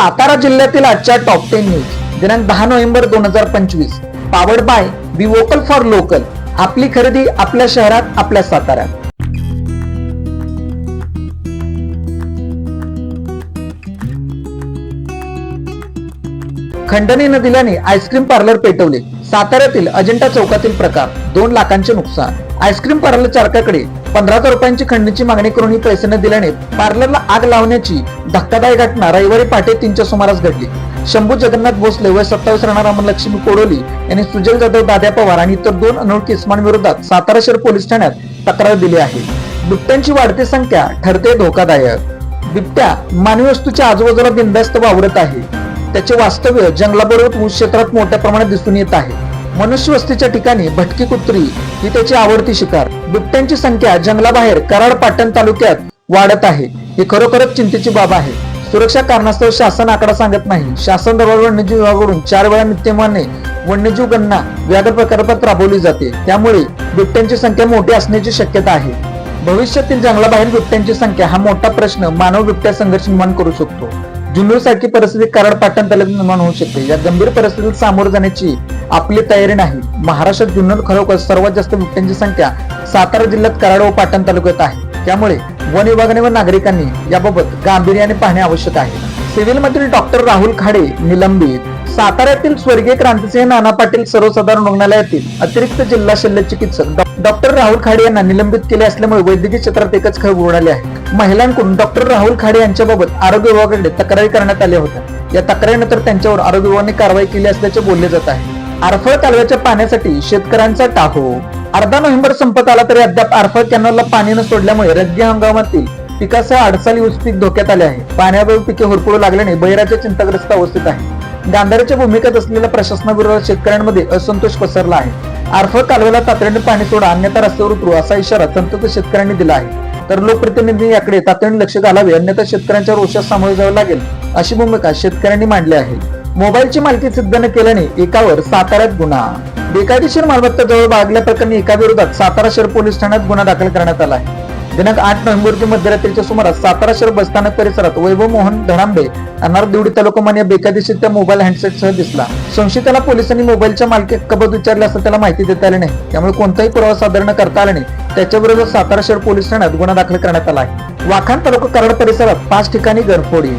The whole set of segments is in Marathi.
सातारा जिल्ह्यातील आजच्या टॉप टेन न्यूज दिनांक दहा नोव्हेंबर दोन हजार पंचवीस. Powered by be vocal for local आपली खरेदी आपल्या शहरात आपल्या साताऱ्यात. खंडणी न दिल्याने आईस्क्रीम पार्लर पेटवले. साताऱ्यातील अजिंठा चौकातील प्रकार. दोन लाखांचे नुकसान. आईस्क्रीम पार्लर चालकाकडे पंधरा हजार रुपयांची खंडणीची मागणी करून ही पैसे न दिल्याने पार्लरला आग लावण्याची धक्कादायक घटना रविवारी पहाटे तीनच्या सुमारास घडली. शंभू जगन्नाथ भोसले वय सत्तावीस राहणार लक्ष्मी कोडोली यांनी सुजल जाधव दाद्या पवार आणि इतर दोन अनोळखी इस्मांविरोधात सातारा शहर पोलीस ठाण्यात तक्रार दिली आहे. बिबट्यांची वाढती संख्या ठरते धोकादायक. बिबट्या मानवी वस्तूच्या आजूबाजूला बिंदास्त वावरत आहे. त्याचे वास्तव्य जंगलाबरोबर ऊस क्षेत्रात मोठ्या प्रमाणात दिसून येत आहे. मनुष्य वस्तीच्या ठिकाणी भटकी कुत्री ही त्याची आवडती शिकार. बिबट्यांची संख्या जंगलाबाहेर कराड पाटण तालुक्यात वाढत आहे. ही खरोखरच चिंतेची बाब आहे. सुरक्षा कारणास्तव शासन आकडा सांगत नाही. शासन दरबार वन्यजीव विभागाकडून चार वेळा नित्यमाने वन्यजीव गणना व्याघ्र प्रकल्पात राबवली जाते. त्यामुळे बिबट्यांची संख्या मोठी असण्याची शक्यता आहे. भविष्यातील जंगलाबाहेर बिबट्यांची संख्या हा मोठा प्रश्न मानव बिबट्या संघर्ष निर्माण करू शकतो. जुन्नर सारखी परिस्थिती कराड पाटण तालुक्यात निर्माण होऊ शकते. या गंभीर परिस्थितीत सामोरे जाण्याची आपली तयारी नाही. महाराष्ट्रात जुन्नर खरोखर सर्वात जास्त बिबट्यांची संख्या सातारा जिल्ह्यात कराड व पाटण तालुक्यात आहे. त्यामुळे वन विभागाने व नागरिकांनी याबाबत गांभीर्याने पाहणे आवश्यक आहे. सिव्हिल मंत्री डॉक्टर राहुल खाडे निलंबित. साताऱ्यातील स्वर्गीय क्रांतिसिंह नाना पाटील सर्वसाधारण रुग्णालयातील अतिरिक्त जिल्हा शल्य चिकित्सक डॉक्टर राहुल खाडे यांना निलंबित केले असल्यामुळे वैद्यकीय क्षेत्रात एकच खळबळ उडाली आहे. महिलांकडून डॉक्टर राहुल खाडे यांच्याबाबत आरोग्य विभागाकडे तक्रारी करण्यात आल्या होत्या. या तक्रारीनंतर त्यांच्यावर आरोग्य विभागाने कारवाई केली असल्याचे बोलले जात आहे. आरफळ कालव्याच्या पाण्यासाठी शेतकऱ्यांचा टाहो. अर्धा नोव्हेंबर संपत आला तरी अद्याप आरफळ कॅनलला पाणी न सोडल्यामुळे रब्बी हंगामातील पिकासह अडसाली ऊस पीक धोक्यात आले आहे पाण्यावर पिके होरपळू लागल्याने बहिराच्या चिंताग्रस्त अवस्थेत आहे. गांधाराच्या भूमिकेत असलेल्या प्रशासनाविरोधात शेतकऱ्यांमध्ये असंतोष पसरला आहे. आरफळ कालव्याला तातडीने पाणी सोडा अन्यथा रस्त्यावर उतरू असा इशारा संतप्त शेतकऱ्यांनी दिला आहे. तर लोकप्रतिनिधी याकडे तातडीने लक्ष घालावे अन्यथा शेतकऱ्यांच्या रोषात सामोरे जावे लागेल अशी भूमिका शेतकऱ्यांनी मांडली आहे. मोबाईलची मालकी सिद्ध न केल्याने एकावर साताऱ्यात गुन्हा. बेकायदेशीर मालमत्ता जवळ बागल्या प्रकरणी एका विरोधात सातारा शहर पोलीस ठाण्यात गुन्हा दाखल करण्यात आला आहे. दिनांक आठ नोव्हेंबर ते मध्यरात्रीच्या सुमारास सातारा शहर बसस्थानक परिसरात वैभव मोहन धडांबे अनार दिवडी तालुका या बेकायदेशीर त्या मोबाईल हँडसेटसह दिसला. संशयिताला पोलिसांनी मोबाईलच्या मालकी कबत विचारले असता त्याला माहिती देता आली नाही. त्यामुळे कोणताही पुरावा सादर न करता आला नाही त्याच्या सातारा शहर पोलीस ठाण्यात गुन्हा दाखल करण्यात आला आहे. वाखान तालुका कराड परिसरात पाच ठिकाणी गरफोडी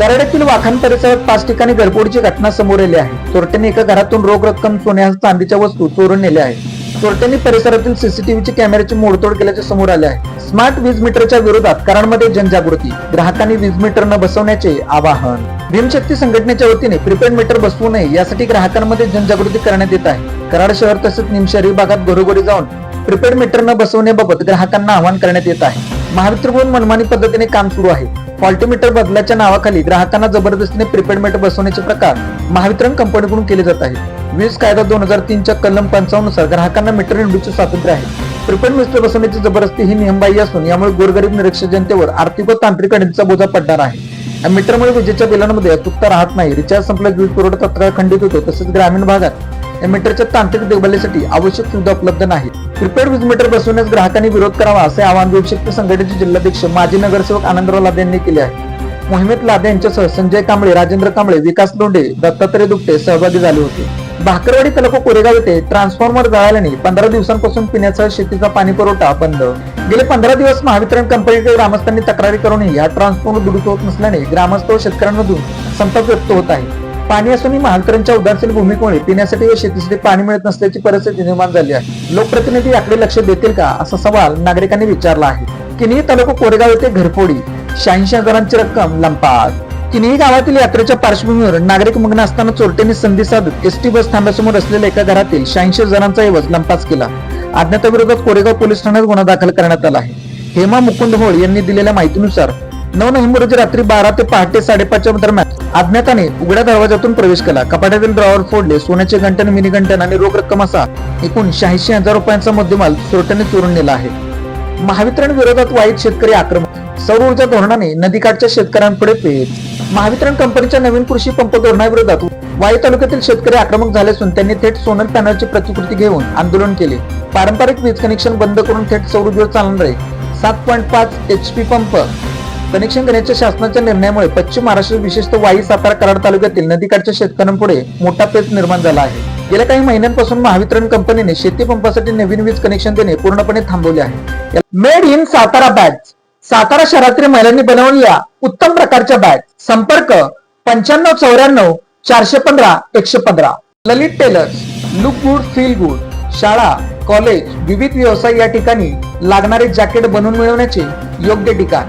कराड्यातील वाखान परिसरात पाच ठिकाणी घरफोडीची घटना समोर आली आहे. चोरट्याने एका घरातून रोख रक्कम सोन्या चांदीच्या वस्तू चोरून नेल्या आहेत. चोरट्यांनी परिसरातील सीसीटीव्हीची कॅमेऱ्याची मोडतोड केल्याचे समोर आले आहे. स्मार्ट वीज मीटरच्या विरोधात कराडमध्ये जनजागृती ग्राहकांनी वीज मीटर न बसवण्याचे आवाहन. भीमशक्ती संघटनेच्या वतीने प्रीपेड मीटर बसवू नये यासाठी ग्राहकांमध्ये जनजागृती करण्यात येत आहे. कराड शहर तसेच निमशहरी भागात घरोघरी जाऊन प्रीपेड मीटर न बसवण्याबाबत ग्राहकांना आवाहन करण्यात येत आहे. महावितरणकडून मनमानी पद्धतीने काम सुरू आहे. फॉल्टीमीटर बदलाच्या नावाखाली ग्राहकांना जबरदस्तीने प्रीपेड मीटर बसवण्याचे प्रकार महावितरण कंपनीकडून केले जात आहेत. वीज कायदा दोन हजार तीनच्या कलम पंचावन्ननुसार ग्राहकांना मीटर निवडीचे स्वातंत्र्य आहे. प्रीपेड मीटर बसवण्याची जबरदस्ती ही नियमबाह्य असून यामुळे गोरगरीब निरक्षर जनतेवर आर्थिक व तांत्रिक अडचणीचा बोजा पडणार आहे. मीटरमुळे विजेच्या बिलांमध्ये अचूकता राहत नाही. रिचार्ज संपल्यास वीज पुरवठा तत्काळ खंडित होतो. तसेच ग्रामीण भागात या मीटरच्या तांत्रिक देखभालीसाठी आवश्यक सुविधा उपलब्ध नाहीत. प्रीपेड वीज मीटर बसवण्यास ग्राहकांनी विरोध करावा असे आवाहन भीमशक्ती संघटनेचे जिल्हाध्यक्ष माजी नगरसेवक आनंदराव लादे यांनी केले आहे. मोहिमेत लादे यांच्यासह संजय कांबळे राजेंद्र कांबळे विकास लोंढे दत्तात्रय दुपटे सहभागी झाले होते. भाकरवाडी तालुका कोरेगाव येथे ट्रान्सफॉर्मर जळाल्याने पंधरा दिवसांपासून पिण्याचा शेतीचा पाणी पुरवठा बंद. गेले पंधरा दिवस महावितरण कंपनीकडे ग्रामस्थांनी तक्रारी करूनही हा ट्रान्सफॉर्मर दुरुस्त होत नसल्याने ग्रामस्थ व शेतकऱ्यांमधून संताप व्यक्त होत आहे. पाणी असूनही महावितरणच्या उदासीन भूमिकेमुळे पिण्यासाठी व शेतीसाठी पाणी मिळत नसल्याची परिस्थिती निर्माण झाली आहे. लोकप्रतिनिधी याकडे लक्ष देतील का? असा सवाल नागरिकांनी विचारला आहे. किनी तालुका कोरेगाव येथे घरफोडी शहाऐंशी हजारांची रक्कम लंपात किनी गावातील यात्रेच्या पार्श्वभूमीवर नागरिक मग्न असताना चोरट्यांनी संधी साधत एसटी बस थांब्यासमोर असलेल्या एका घरातील शहाऐंशी जणांचा ऐवज लंपास केला. अज्ञाताविरोधात कोरेगाव पोलीस ठाण्यात गुन्हा दाखल करण्यात आला आहे. हेमा मुकुंद होळ यांनी दिलेल्या माहितीनुसार नऊ नोव्हेंबर रोजी रात्री बारा ते पहाटे साडेपाचच्या दरम्यान अज्ञाताने उघड्या दरवाजातून प्रवेश केला. कपाट्यातील ड्रॉवर फोडले. सोन्याचे गंटन मिनी गंटन आणि रोख रक्कम असा एकूण शहाऐंशी हजार रुपयांचा मुद्देमाल चोरट्याने चोरून नेला आहे. महावितरण विरोधात वाईट शेतकरी आक्रमक. सौर ऊर्जा धोरणाने नदीकाठच्या शेतकऱ्यांपुढे पेच महावितरण कंपनीच्या नवीन कृषी पंप धोरणाविरोधात वाई तालुक्यातील शेतकरी आक्रमक झाले असून त्यांनी थेट सोनल पॅनलची प्रतिकृती घेऊन आंदोलन केले. पारंपरिक वीज कनेक्शन बंद करून थेट सौर ऊर्जेवर चालणारे सात पॉईंट पाच एच पी पंप. कनेक्शन देण्याच्या शासनाच्या निर्णयामुळे पश्चिम महाराष्ट्र विशेषतः वाई सातारा कराड तालुक्यातील नदीकाठच्या शेतकऱ्यांपुढे मोठा पेच निर्माण झाला आहे. गेल्या काही महिन्यांपासून महावितरण कंपनीने शेती पंपासाठी नवीन वीज कनेक्शन देणे पूर्णपणे थांबवले आहे. Made in Satara bags Satara शहरातील महिलांनी बनवलेल्या उत्तम प्रकारच्या बॅग संपर्क पंच्याण्णव चौऱ्याण्णव चारशे पंधरा एकशे पंधरा. Lalit tailors look good feel good. शाळा कॉलेज विविध व्यवसाय या ठिकाणी लागणारे जॅकेट बनवून मिळवण्याचे योग्य ठिकाण.